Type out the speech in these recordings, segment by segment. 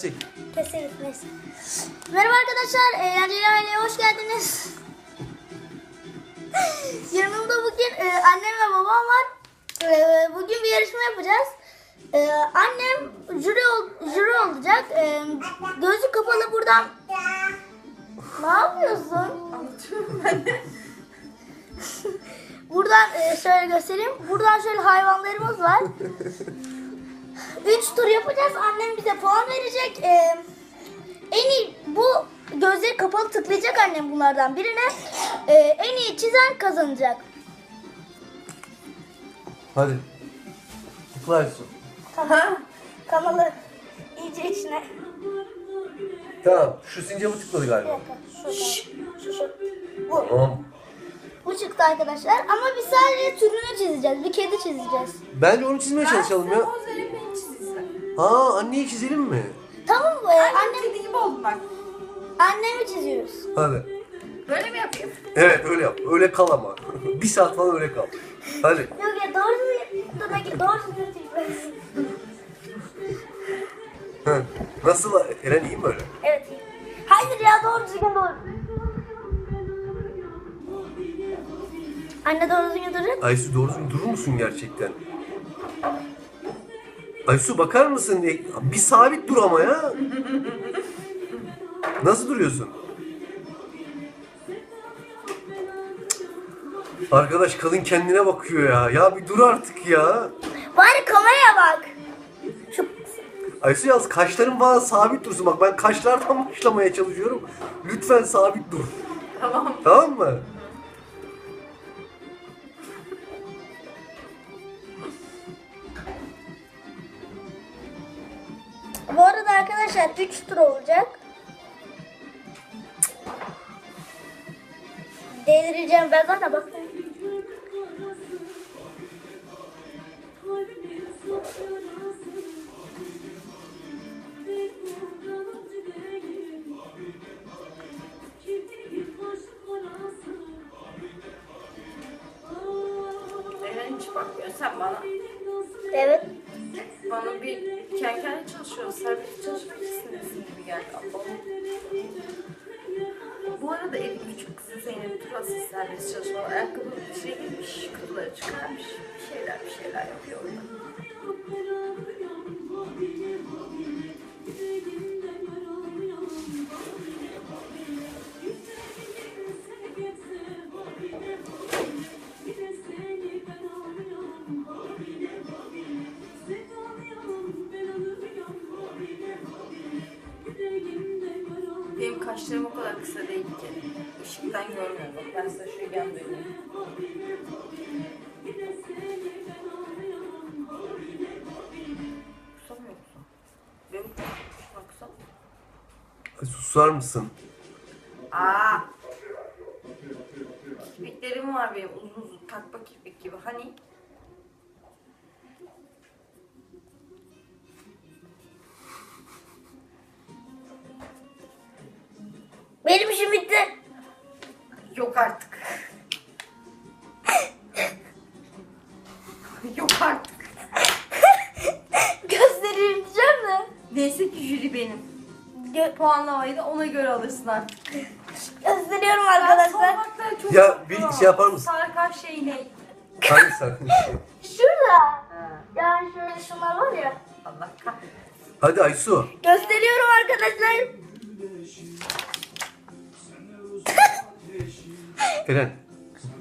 Çek. Merhaba arkadaşlar, eğlenceli aileye hoş geldiniz. Yanımda bugün e, annem ve babam var. E, bugün bir yarışma yapacağız. E, annem jüri, ol- jüri olacak. E, gözü kapalı buradan. Ne yapıyorsun? Buradan e, şöyle göstereyim. Buradan şöyle hayvanlarımız var. Üç tur yapacağız. Annem bize puan verecek. E, en iyi bu gözleri kapalı tıklayacak annem bunlardan birine. E, en iyi çizen kazanacak. Hadi. Tıklarsın. Tamam. Kanalı iyice içine. Tamam. Şu sincapı tıkladı Bir galiba. dakika. Şu, şu, şu. Bu. Tamam. Bu çıktı arkadaşlar. Ama biz sadece türünü çizeceğiz. Bir kedi çizeceğiz. Bence onu çizmeye çalışalım ya. Ha anneyi çizelim mi? Tamam mı? Annem annem, kedi gibi oldum bak. annemi çiziyoruz. Hadi. Böyle mi yapayım? Evet öyle yap. Öyle kal ama. bir saat falan öyle kal. Hadi. Yok ya doğru düzgün. Dur doğru düzgün çizeceğiz. Hı. Nasıl? Eren iyi mi öyle? Evet. iyi. Hayır ya doğru düzgün doğru. Anne doğru düzgün duracak. Aysu doğru düzgün durur musun gerçekten? Aysu bakar mısın? E, Bir sabit dur ama ya. Nasıl duruyorsun? Arkadaş kadın kendine bakıyor ya. Ya bir dur artık ya. Bari kameraya bak. Şu Aysu yalnız kaşların falan sabit dursun. Bak ben kaşlardan başlamaya çalışıyorum. Lütfen sabit dur. Tamam. Tamam mı? Arkadaşlar 3 tur olacak. Delireceğim ben zaten bak. Arada evin küçük kızı Zeynep Turas'ı serbest çalışma. Ayakkabı içine girmiş, kılları çıkarmış. Bir şeyler bir şeyler yapıyor orada. Benim kaşlarım o kadar kısa değil ki. Işıktan görmüyorum. Ben size şu yan döneyim. Kusamıyor musun? Benim şuna kusam. Ay, Susar mısın? Aa! Kirpiklerim var benim uzun uzun takma kirpik gibi. Hani? Yok artık. Yok artık. Göstereyim diyeceğim de. Neyse ki jüri benim. Gö- Puanlamayı da ona göre alırsın artık. gösteriyorum arkadaşlar. çok Ya, bir şey yapar mısın? Sarkar şey ne? Hangi sen? Şurada. Yani şöyle şunlar var ya. Allah kahretsin. Hadi Aysu. Gösteriyorum arkadaşlar. Eren.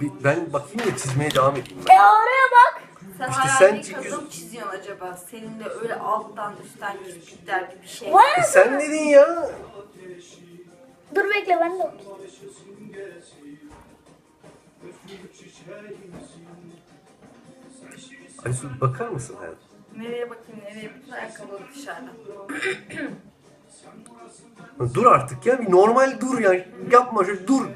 bir- ben bakayım da çizmeye devam edeyim E ben. oraya bak. Sen İşte sen kadın çiziyorsun. mı çiziyorsun acaba? Senin de öyle alttan üstten kirpikler gibi bir şey. Var E sen dedin ya. Dur bekle ben de okuyayım. Aysu bakar mısın hayatım? Nereye bakayım nereye? Bütün ayakkabıları dışarıda. Dur artık ya. Bir normal dur ya. Yapma şöyle dur.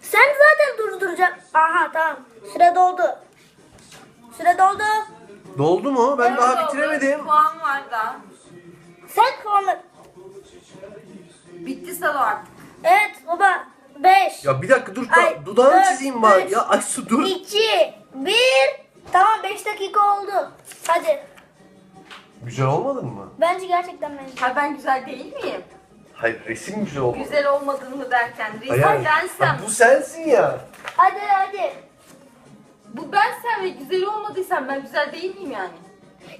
Sen zaten durduracaksın. Aha tamam. Süre doldu. Süre doldu. Doldu mu? Ben Evet daha oldu. bitiremedim. Puan var daha. Sen konu. Bitti Salo artık. Evet baba. 5. Ya bir dakika dur. Ay, Dudağını dört, çizeyim bari. üç, Ya Aysu dur. 2 Bir. Tamam 5 dakika oldu. Hadi. Güzel olmadın mı? Bence gerçekten benziyor. Ha ben güzel değil miyim? Hayır resim güzel olmadı. Güzel olmadığını derken resim Hayır, bensem. bak bu sensin ya. Hadi hadi. Bu bensem ve güzel olmadıysam ben güzel değil miyim yani?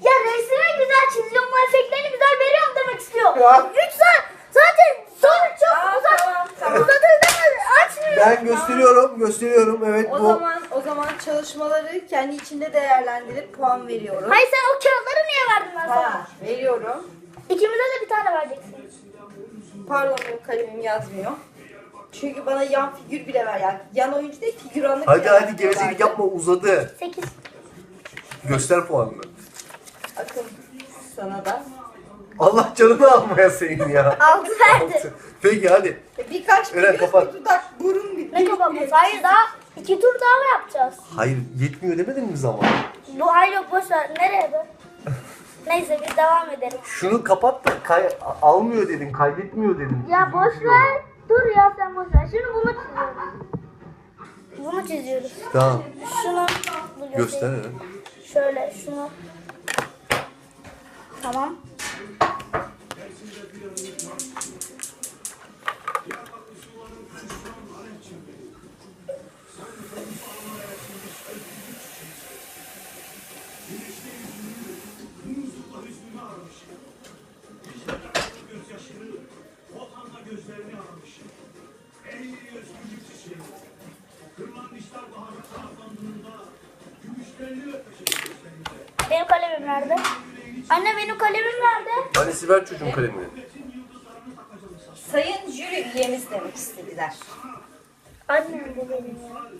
Ya resmi güzel çiziyorum, bu efektlerini güzel veriyorum demek istiyor. Ya. 3 saat zaten sonra çok Tamam, uzat. tamam, tamam. Uzatırdınız açmıyor. Ben gösteriyorum, gösteriyorum. Evet O bu. zaman o zaman çalışmaları kendi içinde değerlendirip puan veriyorum. Hayır sen o kağıtları niye verdin ben sana? Ha, veriyorum. İkimize de bir tane vereceksin. Pardon benim kalemim yazmıyor. Çünkü bana yan figür bile ver yani. Yan oyuncu değil figüranlık Hadi bile hadi gevezelik yapma uzadı. 8. Göster puanını. Akın sana da. Allah canını almaya senin ya. 6 verdi. Peki hadi. E, Birkaç Eren, bir göz, kapat. bir dudak, burun bir Ne kapatması? Hayır daha iki tur daha mı yapacağız? Hayır yetmiyor demedin mi zaman? Bu hayır yok boş ver. Nereye be? Neyse biz devam edelim. Şunu kapat da kay almıyor dedin, kaydetmiyor dedin. Ya boş ver. Dur ya sen boş ver. Şimdi bunu çiziyoruz. Bunu çiziyoruz. Tamam. Şunu dur Göster göstereyim. Şöyle şunu. Tamam. Benim kalemim nerede? Anne benim kalemim nerede? Annesi ver çocuğun kalemini. Sayın jüri üyemiz demek istediler. Annem de benim ya.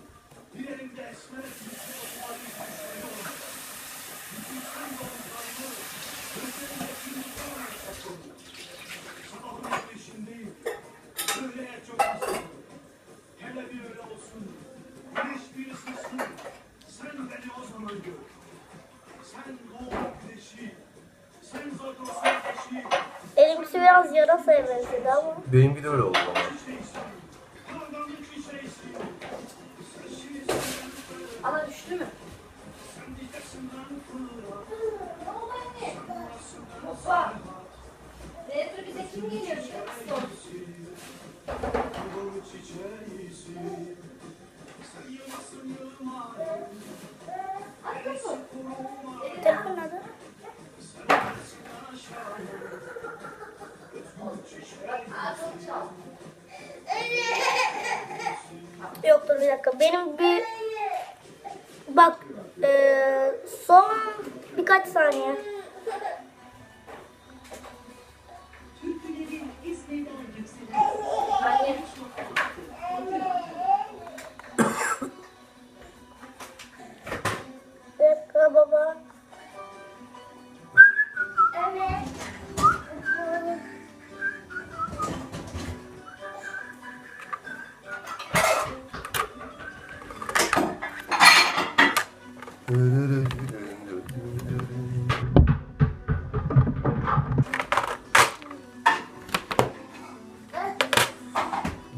Benimkisi biraz yarasaya benzedi ama. Benimki de öyle oldu ama. Ana düştü mü? Hoppa. Bize kim geliyor bak eee, son birkaç saniye. Dakika baba.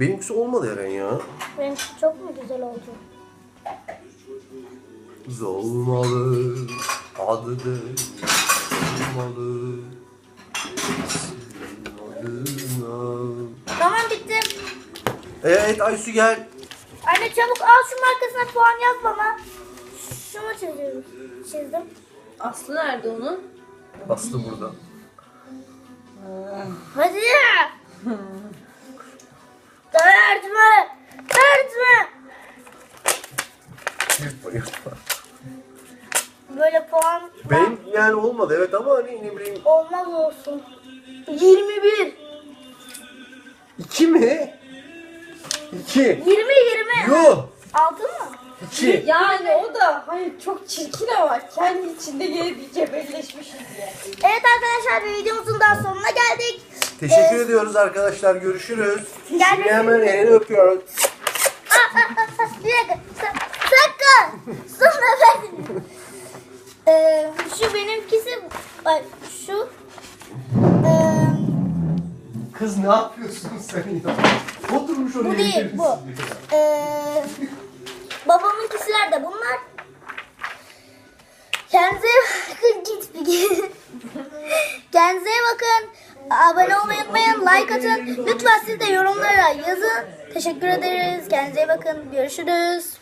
Benimkisi olmadı Eren ya. Benimki çok mu güzel oldu? Zolmalı adı da Zolmalı. Tamam bitti. Evet Aysu gel. Anne çabuk al şunun arkasına puan yaz bana. Şunu çiziyorum. Çizdim. Aslı nerede onun? Aslı burada. Hadi. Dört mü? Dört mü? Yırtma yırtma. Böyle puan Benim yani olmadı evet ama hani ne bileyim. olmaz olsun. 21. İki mi? İki. 20 20. Yo. Altı mı? İki. Yani o da hayır çok çirkin ama kendi içinde gene bir cebelleşmişiz ya. Evet arkadaşlar bir videomuzun daha sonuna. Teşekkür ediyoruz arkadaşlar. Görüşürüz. Şimdi hemen elini öpüyoruz. Aa, bir dakika. Sakın. Sonra ben. Ee, şu benimkisi. Ay, şu. Ee, Kız ne yapıyorsun sen ya? Oturmuş oraya. Bu değil, bu. ya. ee, babamınkiler de bunlar. Kendinize bakın git bir Kendinize bakın. Abone olmayı unutmayın. Like atın. Lütfen siz de yorumlara yazın. Teşekkür ederiz. Kendinize iyi bakın. Görüşürüz.